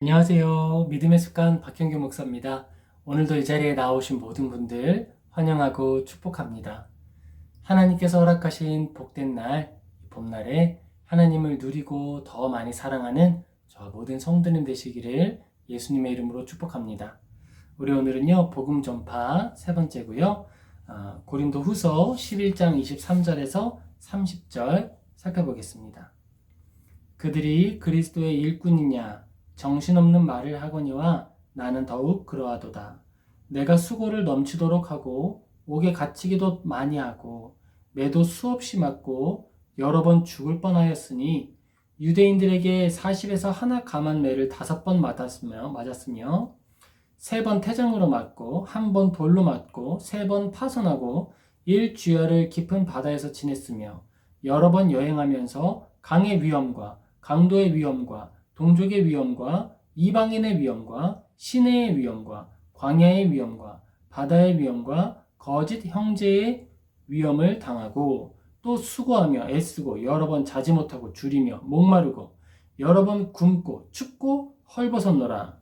안녕하세요. 믿음의 습관 박형규 목사입니다. 오늘도 이 자리에 나오신 모든 분들 환영하고 축복합니다. 하나님께서 허락하신 복된 날, 이 봄날에 하나님을 누리고 더 많이 사랑하는 저와 모든 성도님 되시기를 예수님의 이름으로 축복합니다. 우리 오늘은요, 복음 전파 세 번째고요. 아, 고린도 후서 11장 23절에서 30절 살펴보겠습니다. 그들이 그리스도의 일꾼이냐, 정신없는 말을 하거니와 나는 더욱 그러하도다. 내가 수고를 넘치도록 하고 옥에 갇히기도 많이 하고 매도 수없이 맞고 여러 번 죽을 뻔하였으니 유대인들에게 40에서 하나 감한 매를 다섯 번 맞았으며 맞았으며 세 번 태장으로 맞고 한 번 돌로 맞고 세 번 파손하고 일 주야를 깊은 바다에서 지냈으며 여러 번 여행하면서 강의 위험과 강도의 위험과 동족의 위험과 이방인의 위험과 시내의 위험과 광야의 위험과 바다의 위험과 거짓 형제의 위험을 당하고 또 수고하며 애쓰고 여러 번 자지 못하고 줄이며 목마르고 여러 번 굶고 춥고 헐벗었노라.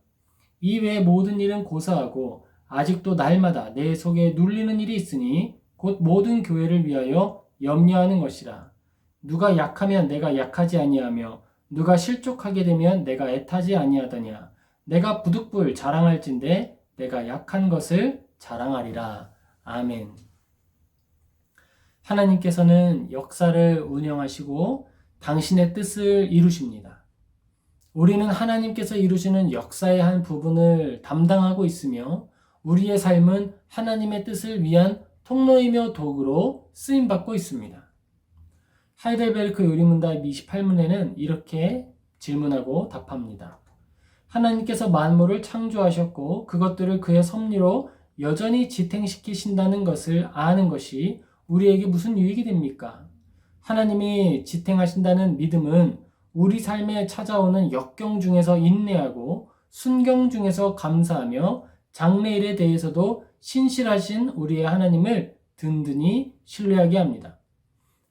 이 외의 모든 일은 고사하고 아직도 날마다 내 속에 눌리는 일이 있으니 곧 모든 교회를 위하여 염려하는 것이라. 누가 약하면 내가 약하지 아니하며 누가 실족하게 되면 내가 애타지 아니하더냐. 내가 부득불 자랑할진대 내가 약한 것을 자랑하리라. 아멘. 하나님께서는 역사를 운영하시고 당신의 뜻을 이루십니다. 우리는 하나님께서 이루시는 역사의 한 부분을 담당하고 있으며 우리의 삶은 하나님의 뜻을 위한 통로이며 도구로 쓰임받고 있습니다. 하이델베르크 요리문답 28문에는 이렇게 질문하고 답합니다. 하나님께서 만물을 창조하셨고 그것들을 그의 섭리로 여전히 지탱시키신다는 것을 아는 것이 우리에게 무슨 유익이 됩니까? 하나님이 지탱하신다는 믿음은 우리 삶에 찾아오는 역경 중에서 인내하고 순경 중에서 감사하며 장래일에 대해서도 신실하신 우리의 하나님을 든든히 신뢰하게 합니다.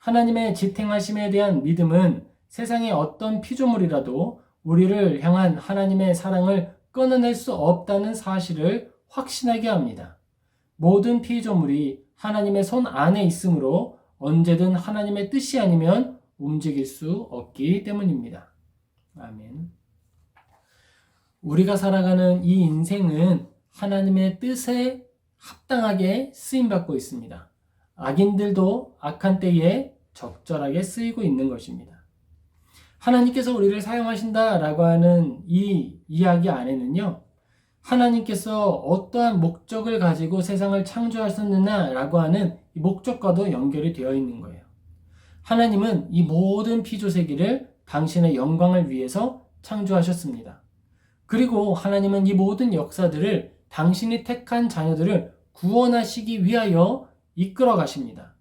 하나님의 지탱하심에 대한 믿음은 세상의 어떤 피조물이라도 우리를 향한 하나님의 사랑을 끊어낼 수 없다는 사실을 확신하게 합니다. 모든 피조물이 하나님의 손 안에 있으므로 언제든 하나님의 뜻이 아니면 움직일 수 없기 때문입니다. 아멘. 우리가 살아가는 이 인생은 하나님의 뜻에 합당하게 쓰임받고 있습니다. 악인들도 악한 때에 적절하게 쓰이고 있는 것입니다. 하나님께서 우리를 사용하신다라고 하는 이 이야기 안에는요, 하나님께서 어떠한 목적을 가지고 세상을 창조하셨느냐라고 하는 목적과도 연결이 되어 있는 거예요. 하나님은 이 모든 피조세기를 당신의 영광을 위해서 창조하셨습니다. 그리고 하나님은 이 모든 역사들을 당신이 택한 자녀들을 구원하시기 위하여 이끌어 가십니다.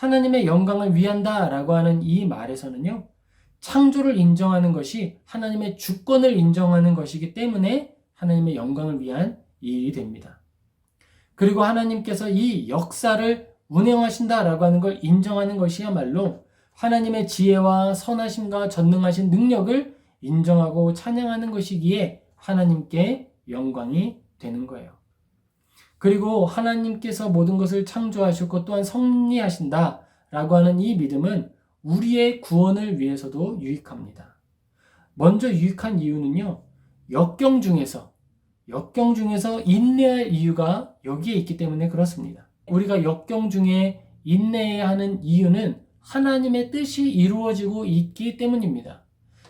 하나님의 영광을 위한다 라고 하는 이 말에서는요, 창조를 인정하는 것이 하나님의 주권을 인정하는 것이기 때문에 하나님의 영광을 위한 일이 됩니다. 그리고 하나님께서 이 역사를 운영하신다라고 하는 걸 인정하는 것이야말로 하나님의 지혜와 선하심과 전능하신 능력을 인정하고 찬양하는 것이기에 하나님께 영광이 되는 거예요. 그리고 하나님께서 모든 것을 창조하셨고 또한 섭리하신다 라고 하는 이 믿음은 우리의 구원을 위해서도 유익합니다. 먼저 유익한 이유는요, 역경 중에서, 역경 중에서 인내할 이유가 여기에 있기 때문에 그렇습니다. 우리가 역경 중에 인내해야 하는 이유는 하나님의 뜻이 이루어지고 있기 때문입니다.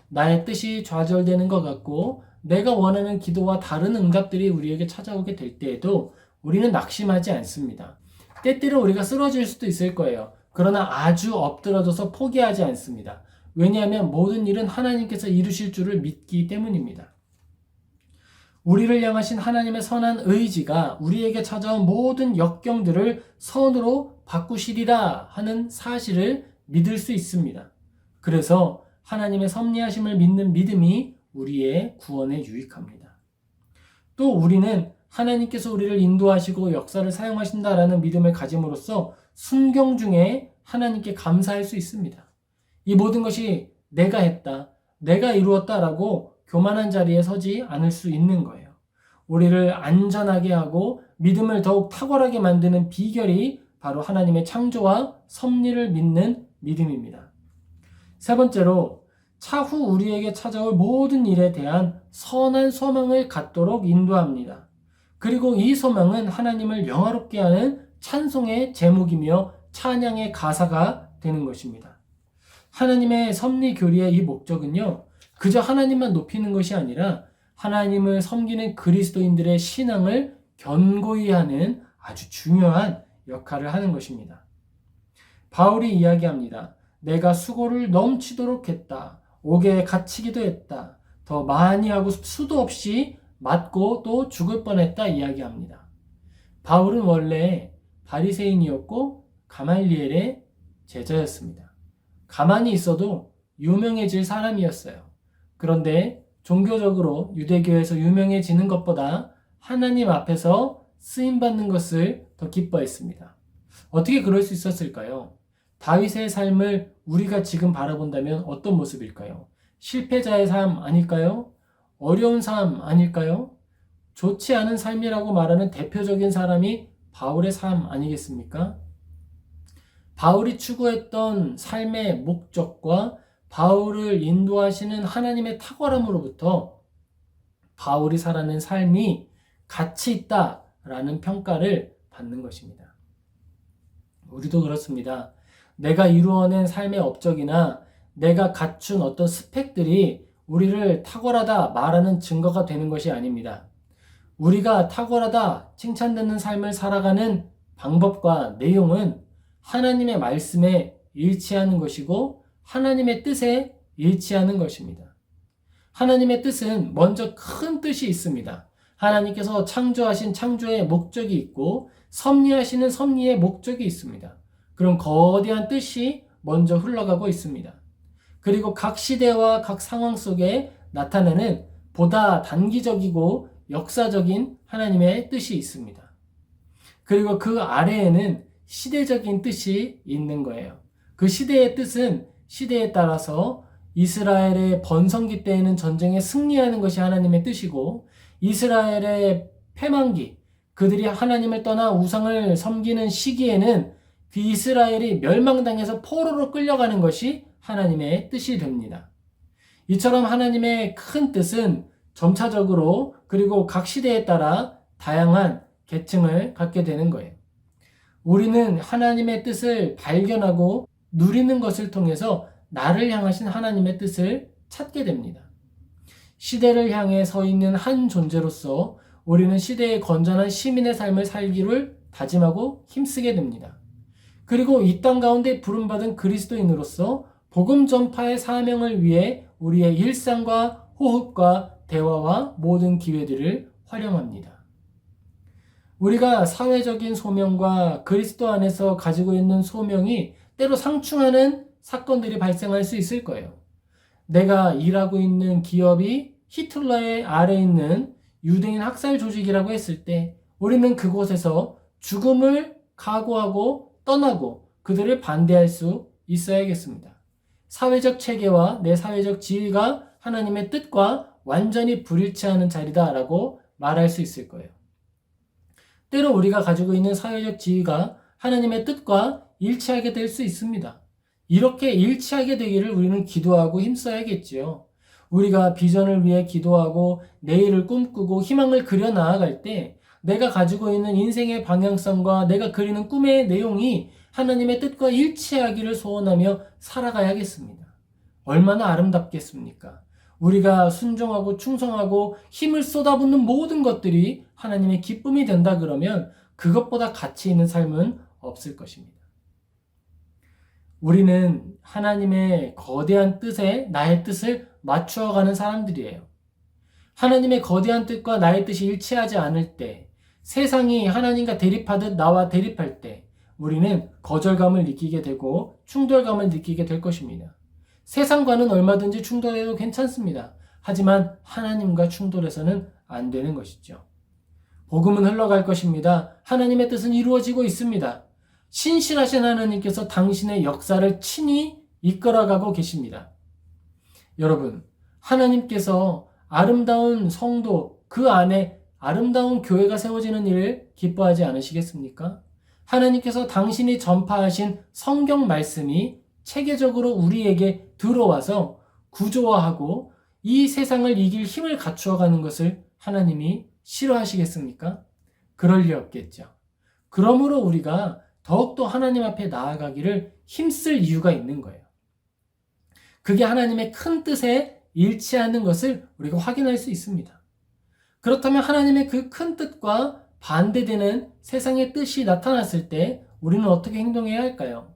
나의 뜻이 좌절되는 것 같고, 내가 원하는 기도와 다른 응답들이 우리에게 찾아오게 될 때에도 우리는 낙심하지 않습니다. 때때로 우리가 쓰러질 수도 있을 거예요. 그러나 아주 엎드러져서 포기하지 않습니다. 왜냐하면 모든 일은 하나님께서 이루실 줄을 믿기 때문입니다. 우리를 향하신 하나님의 선한 의지가 우리에게 찾아온 모든 역경들을 선으로 바꾸시리라 하는 사실을 믿을 수 있습니다. 그래서 하나님의 섭리하심을 믿는 믿음이 우리의 구원에 유익합니다. 또 우리는 하나님께서 우리를 인도하시고 역사를 사용하신다라는 믿음을 가짐으로써 순경 중에 하나님께 감사할 수 있습니다. 이 모든 것이 내가 했다, 내가 이루었다라고 교만한 자리에 서지 않을 수 있는 거예요. 우리를 안전하게 하고 믿음을 더욱 탁월하게 만드는 비결이 바로 하나님의 창조와 섭리를 믿는 믿음입니다. 세 번째로 차후 우리에게 찾아올 모든 일에 대한 선한 소망을 갖도록 인도합니다. 그리고 이 소망은 하나님을 영화롭게 하는 찬송의 제목이며 찬양의 가사가 되는 것입니다. 하나님의 섭리 교리의 이 목적은요, 그저 하나님만 높이는 것이 아니라 하나님을 섬기는 그리스도인들의 신앙을 견고히 하는 아주 중요한 역할을 하는 것입니다. 바울이 이야기합니다. 내가 수고를 넘치도록 했다. 옥에 갇히기도 했다. 더 많이 하고 수도 없이 맞고 또 죽을 뻔했다 이야기합니다. 바울은 원래 바리새인이었고 가말리엘의 제자였습니다. 가만히 있어도 유명해질 사람이었어요. 그런데 종교적으로 유대교에서 유명해지는 것보다 하나님 앞에서 쓰임 받는 것을 더 기뻐했습니다. 어떻게 그럴 수 있었을까요? 다윗의 삶을 우리가 지금 바라본다면 어떤 모습일까요? 실패자의 삶 아닐까요? 어려운 삶 아닐까요? 좋지 않은 삶이라고 말하는 대표적인 사람이 바울의 삶 아니겠습니까? 바울이 추구했던 삶의 목적과 바울을 인도하시는 하나님의 탁월함으로부터 바울이 살아낸 삶이 가치 있다라는 평가를 받는 것입니다. 우리도 그렇습니다. 내가 이루어낸 삶의 업적이나 내가 갖춘 어떤 스펙들이 우리를 탁월하다 말하는 증거가 되는 것이 아닙니다. 우리가 탁월하다 칭찬받는 삶을 살아가는 방법과 내용은 하나님의 말씀에 일치하는 것이고 하나님의 뜻에 일치하는 것입니다. 하나님의 뜻은 먼저 큰 뜻이 있습니다. 하나님께서 창조하신 창조의 목적이 있고 섭리하시는 섭리의 목적이 있습니다. 그런 거대한 뜻이 먼저 흘러가고 있습니다. 그리고 각 시대와 각 상황 속에 나타내는 보다 단기적이고 역사적인 하나님의 뜻이 있습니다. 그리고 그 아래에는 시대적인 뜻이 있는 거예요. 그 시대의 뜻은 시대에 따라서 이스라엘의 번성기 때에는 전쟁에 승리하는 것이 하나님의 뜻이고 이스라엘의 패망기 그들이 하나님을 떠나 우상을 섬기는 시기에는 그 이스라엘이 멸망당해서 포로로 끌려가는 것이 하나님의 뜻이 됩니다. 이처럼 하나님의 큰 뜻은 점차적으로 그리고 각 시대에 따라 다양한 계층을 갖게 되는 거예요. 우리는 하나님의 뜻을 발견하고 누리는 것을 통해서 나를 향하신 하나님의 뜻을 찾게 됩니다. 시대를 향해 서 있는 한 존재로서 우리는 시대의 건전한 시민의 삶을 살기를 다짐하고 힘쓰게 됩니다. 그리고 이 땅 가운데 부름받은 그리스도인으로서 복음 전파의 사명을 위해 우리의 일상과 호흡과 대화와 모든 기회들을 활용합니다. 우리가 사회적인 소명과 그리스도 안에서 가지고 있는 소명이 때로 상충하는 사건들이 발생할 수 있을 거예요. 내가 일하고 있는 기업이 히틀러의 아래 있는 유대인 학살 조직이라고 했을 때 우리는 그곳에서 죽음을 각오하고 떠나고 그들을 반대할 수 있어야겠습니다. 사회적 체계와 내 사회적 지위가 하나님의 뜻과 완전히 불일치하는 자리다라고 말할 수 있을 거예요. 때로 우리가 가지고 있는 사회적 지위가 하나님의 뜻과 일치하게 될 수 있습니다. 이렇게 일치하게 되기를 우리는 기도하고 힘써야겠지요. 우리가 비전을 위해 기도하고 내일을 꿈꾸고 희망을 그려 나아갈 때 내가 가지고 있는 인생의 방향성과 내가 그리는 꿈의 내용이 하나님의 뜻과 일치하기를 소원하며 살아가야겠습니다. 얼마나 아름답겠습니까? 우리가 순종하고 충성하고 힘을 쏟아붓는 모든 것들이 하나님의 기쁨이 된다 그러면 그것보다 가치 있는 삶은 없을 것입니다. 우리는 하나님의 거대한 뜻에 나의 뜻을 맞추어가는 사람들이에요. 하나님의 거대한 뜻과 나의 뜻이 일치하지 않을 때, 세상이 하나님과 대립하듯 나와 대립할 때, 우리는 거절감을 느끼게 되고 충돌감을 느끼게 될 것입니다. 세상과는 얼마든지 충돌해도 괜찮습니다. 하지만 하나님과 충돌해서는 안 되는 것이죠. 복음은 흘러갈 것입니다. 하나님의 뜻은 이루어지고 있습니다. 신실하신 하나님께서 당신의 역사를 친히 이끌어가고 계십니다. 여러분, 하나님께서 아름다운 성도, 그 안에 아름다운 교회가 세워지는 일을 기뻐하지 않으시겠습니까? 하나님께서 당신이 전파하신 성경 말씀이 체계적으로 우리에게 들어와서 구조화하고 이 세상을 이길 힘을 갖추어 가는 것을 하나님이 싫어하시겠습니까? 그럴 리 없겠죠. 그러므로 우리가 더욱더 하나님 앞에 나아가기를 힘쓸 이유가 있는 거예요. 그게 하나님의 큰 뜻에 일치하는 것을 우리가 확인할 수 있습니다. 그렇다면 하나님의 그 큰 뜻과 반대되는 세상의 뜻이 나타났을 때 우리는 어떻게 행동해야 할까요?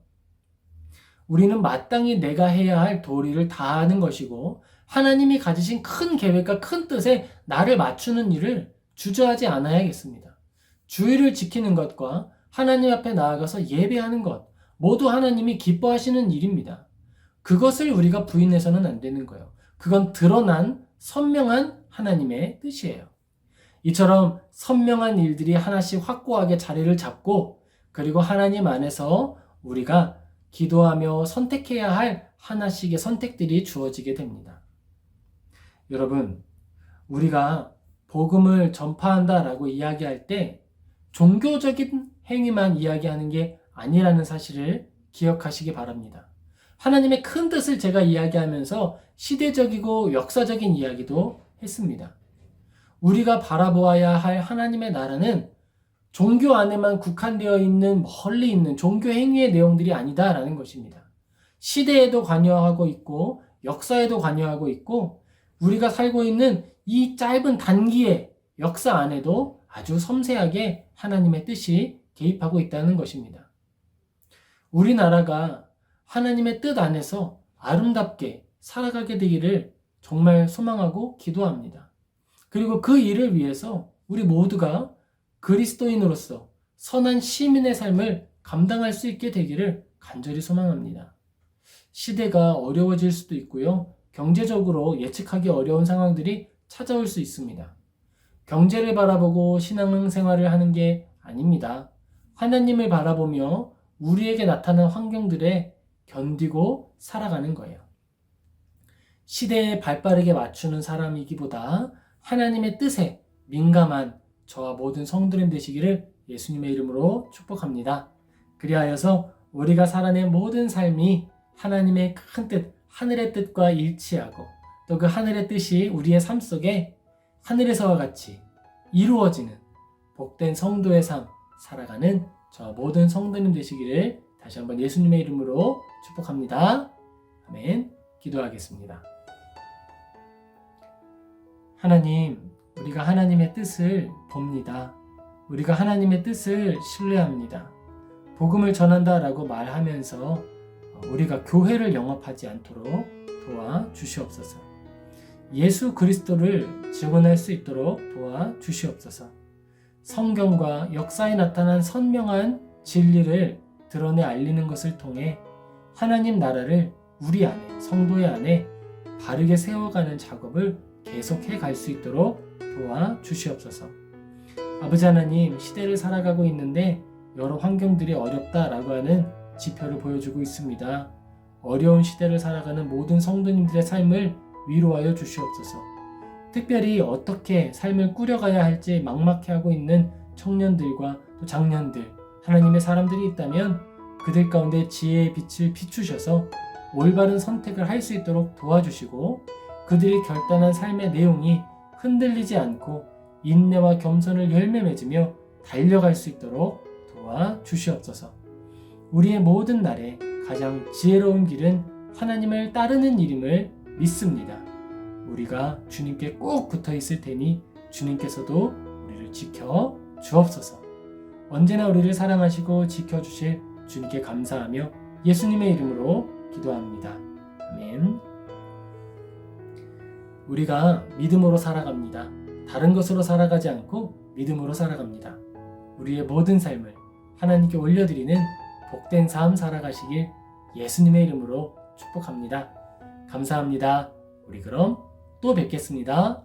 우리는 마땅히 내가 해야 할 도리를 다하는 것이고 하나님이 가지신 큰 계획과 큰 뜻에 나를 맞추는 일을 주저하지 않아야겠습니다. 주의를 지키는 것과 하나님 앞에 나아가서 예배하는 것 모두 하나님이 기뻐하시는 일입니다. 그것을 우리가 부인해서는 안 되는 거예요. 그건 드러난 선명한 하나님의 뜻이에요. 이처럼 선명한 일들이 하나씩 확고하게 자리를 잡고 그리고 하나님 안에서 우리가 기도하며 선택해야 할 하나씩의 선택들이 주어지게 됩니다. 여러분, 우리가 복음을 전파한다라고 이야기할 때 종교적인 행위만 이야기하는 게 아니라는 사실을 기억하시기 바랍니다. 하나님의 큰 뜻을 제가 이야기하면서 시대적이고 역사적인 이야기도 했습니다. 우리가 바라보아야 할 하나님의 나라는 종교 안에만 국한되어 있는 멀리 있는 종교 행위의 내용들이 아니다라는 것입니다. 시대에도 관여하고 있고 역사에도 관여하고 있고 우리가 살고 있는 이 짧은 단기의 역사 안에도 아주 섬세하게 하나님의 뜻이 개입하고 있다는 것입니다. 우리나라가 하나님의 뜻 안에서 아름답게 살아가게 되기를 정말 소망하고 기도합니다. 그리고 그 일을 위해서 우리 모두가 그리스도인으로서 선한 시민의 삶을 감당할 수 있게 되기를 간절히 소망합니다. 시대가 어려워질 수도 있고요. 경제적으로 예측하기 어려운 상황들이 찾아올 수 있습니다. 경제를 바라보고 신앙생활을 하는 게 아닙니다. 하나님을 바라보며 우리에게 나타난 환경들에 견디고 살아가는 거예요. 시대에 발빠르게 맞추는 사람이기보다 하나님의 뜻에 민감한 저와 모든 성도님 되시기를 예수님의 이름으로 축복합니다. 그리하여서 우리가 살아낸 모든 삶이 하나님의 큰 뜻, 하늘의 뜻과 일치하고 또 그 하늘의 뜻이 우리의 삶 속에 하늘에서와 같이 이루어지는 복된 성도의 삶 살아가는 저 모든 성도님 되시기를 다시 한번 예수님의 이름으로 축복합니다. 아멘. 기도하겠습니다. 하나님, 우리가 하나님의 뜻을 봅니다. 우리가 하나님의 뜻을 신뢰합니다. 복음을 전한다라고 말하면서 우리가 교회를 영업하지 않도록 도와 주시옵소서. 예수 그리스도를 증언할 수 있도록 도와 주시옵소서. 성경과 역사에 나타난 선명한 진리를 드러내 알리는 것을 통해 하나님 나라를 우리 안에, 성도의 안에 바르게 세워가는 작업을 계속해 갈 수 있도록 도와 주시옵소서. 아버지 하나님, 시대를 살아가고 있는데 여러 환경들이 어렵다라고 하는 지표를 보여주고 있습니다. 어려운 시대를 살아가는 모든 성도님들의 삶을 위로하여 주시옵소서. 특별히 어떻게 삶을 꾸려가야 할지 막막해 하고 있는 청년들과 또 장년들, 하나님의 사람들이 있다면 그들 가운데 지혜의 빛을 비추셔서 올바른 선택을 할 수 있도록 도와주시고 그들이 결단한 삶의 내용이 흔들리지 않고 인내와 겸손을 열매 맺으며 달려갈 수 있도록 도와 주시옵소서. 우리의 모든 날에 가장 지혜로운 길은 하나님을 따르는 일임을 믿습니다. 우리가 주님께 꼭 붙어 있을 테니 주님께서도 우리를 지켜 주옵소서. 언제나 우리를 사랑하시고 지켜 주실 주님께 감사하며 예수님의 이름으로 기도합니다. 아멘. 우리가 믿음으로 살아갑니다. 다른 것으로 살아가지 않고 믿음으로 살아갑니다. 우리의 모든 삶을 하나님께 올려드리는 복된 삶 살아가시길 예수님의 이름으로 축복합니다. 감사합니다. 우리 그럼 또 뵙겠습니다.